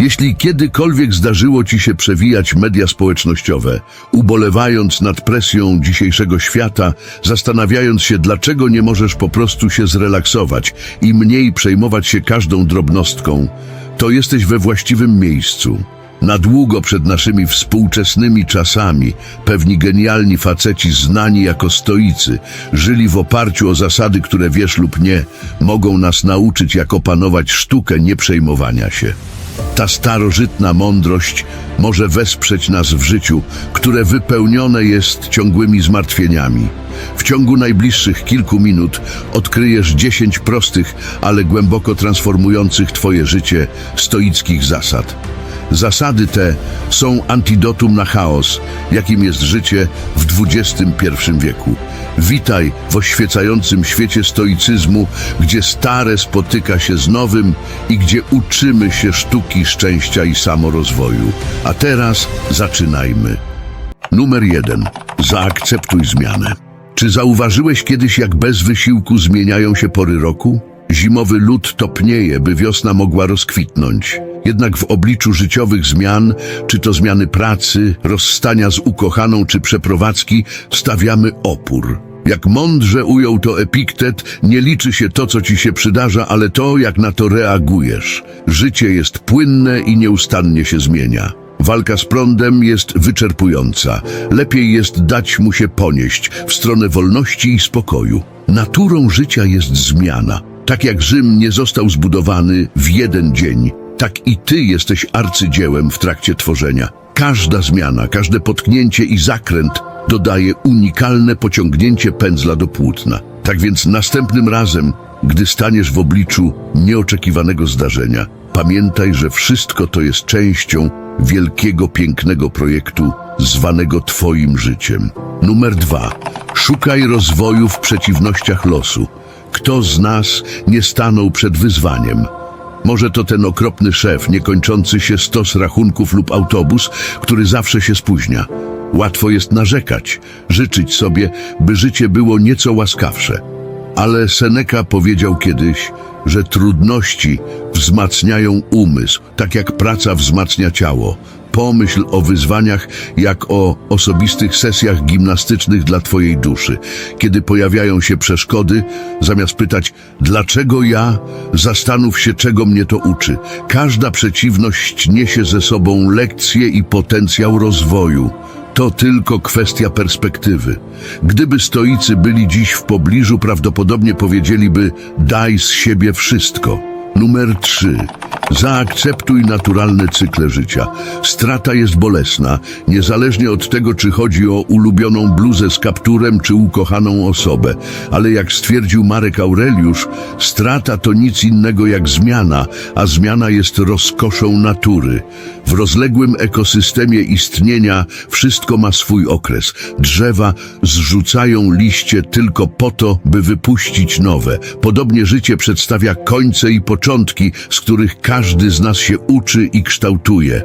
Jeśli kiedykolwiek zdarzyło ci się przewijać media społecznościowe, ubolewając nad presją dzisiejszego świata, zastanawiając się, dlaczego nie możesz po prostu się zrelaksować i mniej przejmować się każdą drobnostką, to jesteś we właściwym miejscu. Na długo przed naszymi współczesnymi czasami pewni genialni faceci znani jako stoicy żyli w oparciu o zasady, które wiesz lub nie, mogą nas nauczyć jak opanować sztukę nieprzejmowania się. Ta starożytna mądrość może wesprzeć nas w życiu, które wypełnione jest ciągłymi zmartwieniami. W ciągu najbliższych kilku minut odkryjesz dziesięć prostych, ale głęboko transformujących Twoje życie stoickich zasad. Zasady te są antidotum na chaos, jakim jest życie w XXI wieku. Witaj w oświecającym świecie stoicyzmu, gdzie stare spotyka się z nowym i gdzie uczymy się sztuki szczęścia i samorozwoju. A teraz zaczynajmy. Numer jeden. Zaakceptuj zmianę. Czy zauważyłeś kiedyś, jak bez wysiłku zmieniają się pory roku? Zimowy lód topnieje, by wiosna mogła rozkwitnąć. Jednak w obliczu życiowych zmian, czy to zmiany pracy, rozstania z ukochaną, czy przeprowadzki, stawiamy opór. Jak mądrze ujął to Epiktet, nie liczy się to, co ci się przydarza, ale to, jak na to reagujesz. Życie jest płynne i nieustannie się zmienia. Walka z prądem jest wyczerpująca. Lepiej jest dać mu się ponieść w stronę wolności i spokoju. Naturą życia jest zmiana. Tak jak Rzym nie został zbudowany w jeden dzień, tak i ty jesteś arcydziełem w trakcie tworzenia. Każda zmiana, każde potknięcie i zakręt dodaje unikalne pociągnięcie pędzla do płótna. Tak więc następnym razem, gdy staniesz w obliczu nieoczekiwanego zdarzenia, pamiętaj, że wszystko to jest częścią wielkiego, pięknego projektu zwanego Twoim życiem. Numer dwa. Szukaj rozwoju w przeciwnościach losu. Kto z nas nie stanął przed wyzwaniem? Może to ten okropny szef, niekończący się stos rachunków lub autobus, który zawsze się spóźnia. Łatwo jest narzekać, życzyć sobie, by życie było nieco łaskawsze. Ale Seneca powiedział kiedyś, że trudności wzmacniają umysł, tak jak praca wzmacnia ciało. Pomyśl o wyzwaniach jak o osobistych sesjach gimnastycznych dla Twojej duszy. Kiedy pojawiają się przeszkody, zamiast pytać dlaczego ja, zastanów się czego mnie to uczy. Każda przeciwność niesie ze sobą lekcje i potencjał rozwoju. To tylko kwestia perspektywy. Gdyby stoicy byli dziś w pobliżu, prawdopodobnie powiedzieliby daj z siebie wszystko. Numer 3. Zaakceptuj naturalne cykle życia. Strata jest bolesna, niezależnie od tego, czy chodzi o ulubioną bluzę z kapturem, czy ukochaną osobę. Ale jak stwierdził Marek Aureliusz, strata to nic innego jak zmiana, a zmiana jest rozkoszą natury. W rozległym ekosystemie istnienia wszystko ma swój okres. Drzewa zrzucają liście tylko po to, by wypuścić nowe. Podobnie życie przedstawia końce i początki, z których każdy z nas się uczy i kształtuje.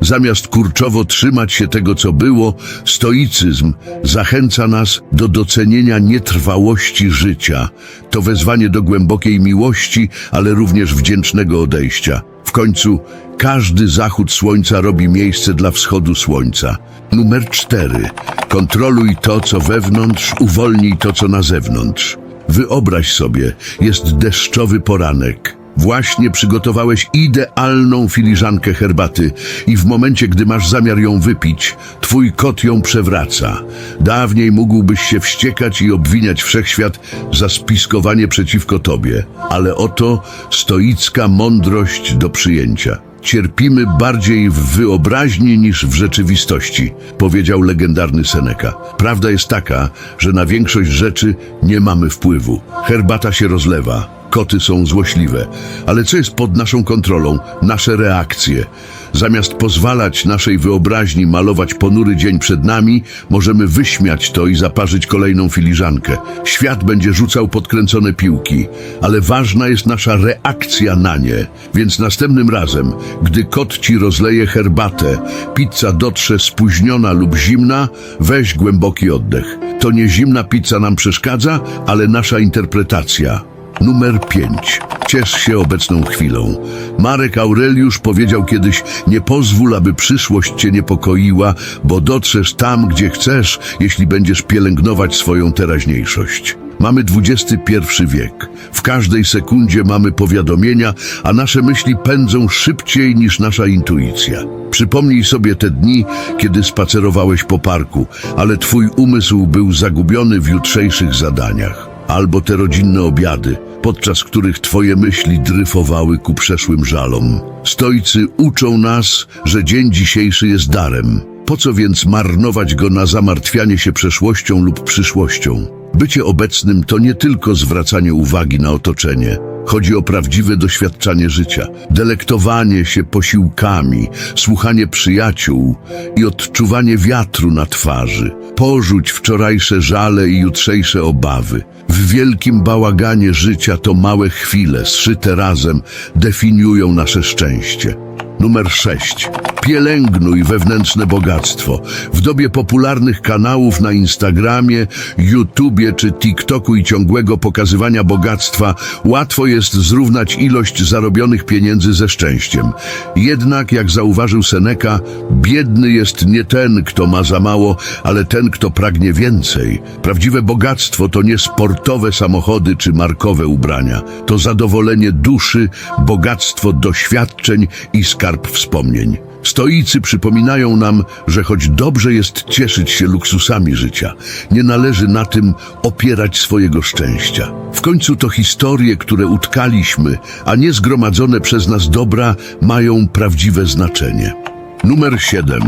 Zamiast kurczowo trzymać się tego, co było, stoicyzm zachęca nas do docenienia nietrwałości życia. To wezwanie do głębokiej miłości, ale również wdzięcznego odejścia. W końcu każdy zachód słońca robi miejsce dla wschodu słońca. Numer cztery. Kontroluj to, co wewnątrz, uwolnij to, co na zewnątrz. Wyobraź sobie, jest deszczowy poranek. Właśnie przygotowałeś idealną filiżankę herbaty i w momencie, gdy masz zamiar ją wypić, twój kot ją przewraca. Dawniej mógłbyś się wściekać i obwiniać wszechświat za spiskowanie przeciwko tobie, ale oto stoicka mądrość do przyjęcia. Cierpimy bardziej w wyobraźni niż w rzeczywistości, powiedział legendarny Seneca. Prawda jest taka, że na większość rzeczy nie mamy wpływu. Herbata się rozlewa, koty są złośliwe, ale co jest pod naszą kontrolą? Nasze reakcje. Zamiast pozwalać naszej wyobraźni malować ponury dzień przed nami, możemy wyśmiać to i zaparzyć kolejną filiżankę. Świat będzie rzucał podkręcone piłki, ale ważna jest nasza reakcja na nie. Więc następnym razem, gdy kot ci rozleje herbatę, pizza dotrze spóźniona lub zimna, weź głęboki oddech. To nie zimna pizza nam przeszkadza, ale nasza interpretacja. Numer 5. Ciesz się obecną chwilą. Marek Aureliusz powiedział kiedyś: Nie pozwól, aby przyszłość cię niepokoiła, bo dotrzesz tam, gdzie chcesz, jeśli będziesz pielęgnować swoją teraźniejszość. Mamy XXI wiek. W każdej sekundzie mamy powiadomienia, a nasze myśli pędzą szybciej niż nasza intuicja. Przypomnij sobie te dni, kiedy spacerowałeś po parku, ale twój umysł był zagubiony w jutrzejszych zadaniach. Albo te rodzinne obiady, podczas których twoje myśli dryfowały ku przeszłym żalom. Stoicy uczą nas, że dzień dzisiejszy jest darem. Po co więc marnować go na zamartwianie się przeszłością lub przyszłością? Bycie obecnym to nie tylko zwracanie uwagi na otoczenie. Chodzi o prawdziwe doświadczanie życia, delektowanie się posiłkami, słuchanie przyjaciół i odczuwanie wiatru na twarzy. Porzuć wczorajsze żale i jutrzejsze obawy. W wielkim bałaganie życia to małe chwile, zszyte razem, definiują nasze szczęście. Numer 6. Pielęgnuj wewnętrzne bogactwo. W dobie popularnych kanałów na Instagramie, YouTubie czy TikToku i ciągłego pokazywania bogactwa łatwo jest zrównać ilość zarobionych pieniędzy ze szczęściem. Jednak, jak zauważył Seneca, biedny jest nie ten, kto ma za mało, ale ten, kto pragnie więcej. Prawdziwe bogactwo to nie sportowe samochody czy markowe ubrania. To zadowolenie duszy, bogactwo doświadczeń i skarb wspomnień. Stoicy przypominają nam, że choć dobrze jest cieszyć się luksusami życia, nie należy na tym opierać swojego szczęścia. W końcu to historie, które utkaliśmy, a nie zgromadzone przez nas dobra, mają prawdziwe znaczenie. Numer 7.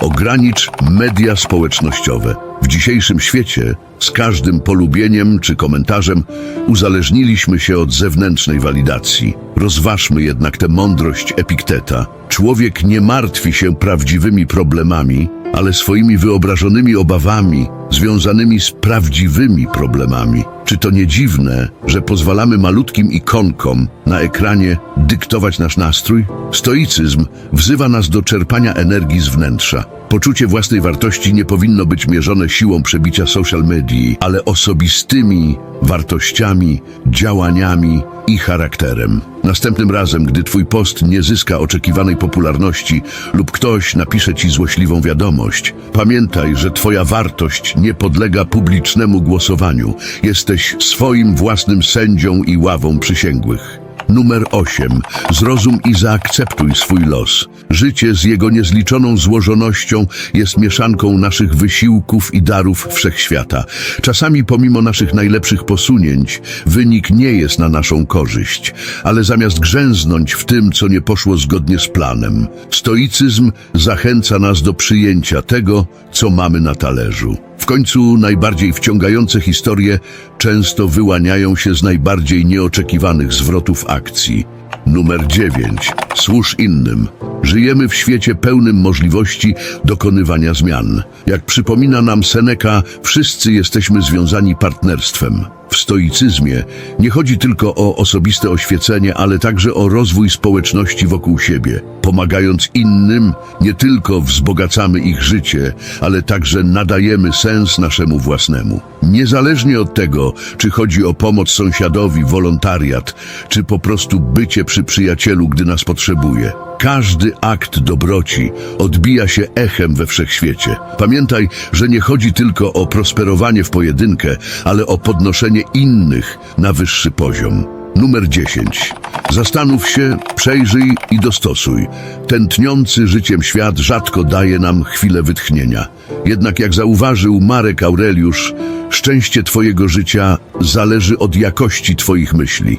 Ogranicz media społecznościowe. W dzisiejszym świecie z każdym polubieniem czy komentarzem uzależniliśmy się od zewnętrznej walidacji. Rozważmy jednak tę mądrość Epikteta. Człowiek nie martwi się prawdziwymi problemami, ale swoimi wyobrażonymi obawami związanymi z prawdziwymi problemami. Czy to nie dziwne, że pozwalamy malutkim ikonkom na ekranie dyktować nasz nastrój? Stoicyzm wzywa nas do czerpania energii z wnętrza. Poczucie własnej wartości nie powinno być mierzone siłą przebicia social medii, ale osobistymi wartościami, działaniami i charakterem. Następnym razem, gdy twój post nie zyska oczekiwanej popularności lub ktoś napisze ci złośliwą wiadomość, pamiętaj, że twoja wartość nie podlega publicznemu głosowaniu. Jesteś swoim własnym sędzią i ławą przysięgłych. Numer 8. Zrozum i zaakceptuj swój los. Życie z jego niezliczoną złożonością jest mieszanką naszych wysiłków i darów wszechświata. Czasami pomimo naszych najlepszych posunięć, wynik nie jest na naszą korzyść, ale zamiast grzęznąć w tym, co nie poszło zgodnie z planem, stoicyzm zachęca nas do przyjęcia tego, co mamy na talerzu. W końcu najbardziej wciągające historie często wyłaniają się z najbardziej nieoczekiwanych zwrotów akcji. Numer 9. Służ innym. Żyjemy w świecie pełnym możliwości dokonywania zmian. Jak przypomina nam Seneca, wszyscy jesteśmy związani partnerstwem. W stoicyzmie nie chodzi tylko o osobiste oświecenie, ale także o rozwój społeczności wokół siebie. Pomagając innym, nie tylko wzbogacamy ich życie, ale także nadajemy sens naszemu własnemu. Niezależnie od tego, czy chodzi o pomoc sąsiadowi, wolontariat, czy po prostu bycie przy przyjacielu, gdy nas potrzebuje. Każdy akt dobroci odbija się echem we wszechświecie. Pamiętaj, że nie chodzi tylko o prosperowanie w pojedynkę, ale o podnoszenie innych na wyższy poziom. Numer 10. Zastanów się, przejrzyj i dostosuj. Tętniący życiem świat rzadko daje nam chwilę wytchnienia. Jednak jak zauważył Marek Aureliusz, szczęście Twojego życia zależy od jakości Twoich myśli.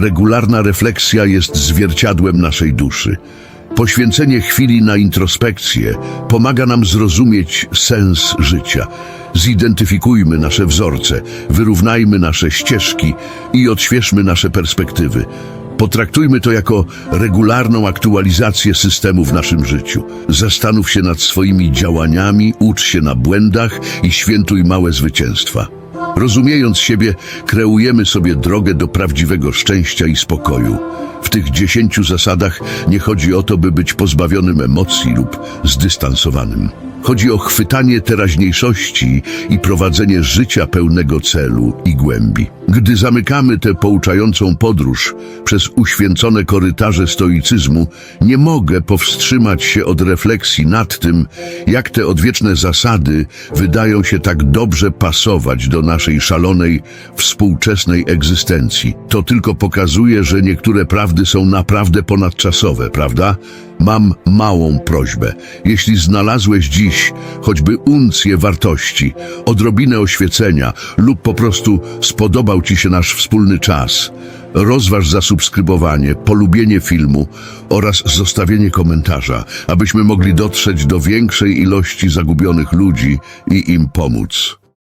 Regularna refleksja jest zwierciadłem naszej duszy. Poświęcenie chwili na introspekcję pomaga nam zrozumieć sens życia. Zidentyfikujmy nasze wzorce, wyrównajmy nasze ścieżki i odświeżmy nasze perspektywy. Potraktujmy to jako regularną aktualizację systemu w naszym życiu. Zastanów się nad swoimi działaniami, ucz się na błędach i świętuj małe zwycięstwa. Rozumiejąc siebie, kreujemy sobie drogę do prawdziwego szczęścia i spokoju. W tych dziesięciu zasadach nie chodzi o to, by być pozbawionym emocji lub zdystansowanym. Chodzi o chwytanie teraźniejszości i prowadzenie życia pełnego celu i głębi. Gdy zamykamy tę pouczającą podróż przez uświęcone korytarze stoicyzmu, nie mogę powstrzymać się od refleksji nad tym, jak te odwieczne zasady wydają się tak dobrze pasować do naszej szalonej, współczesnej egzystencji. To tylko pokazuje, że niektóre prawdy są naprawdę ponadczasowe, prawda? Mam małą prośbę. Jeśli znalazłeś dziś choćby uncję wartości, odrobinę oświecenia lub po prostu spodobał Ci się nasz wspólny czas, rozważ zasubskrybowanie, polubienie filmu oraz zostawienie komentarza, abyśmy mogli dotrzeć do większej ilości zagubionych ludzi i im pomóc.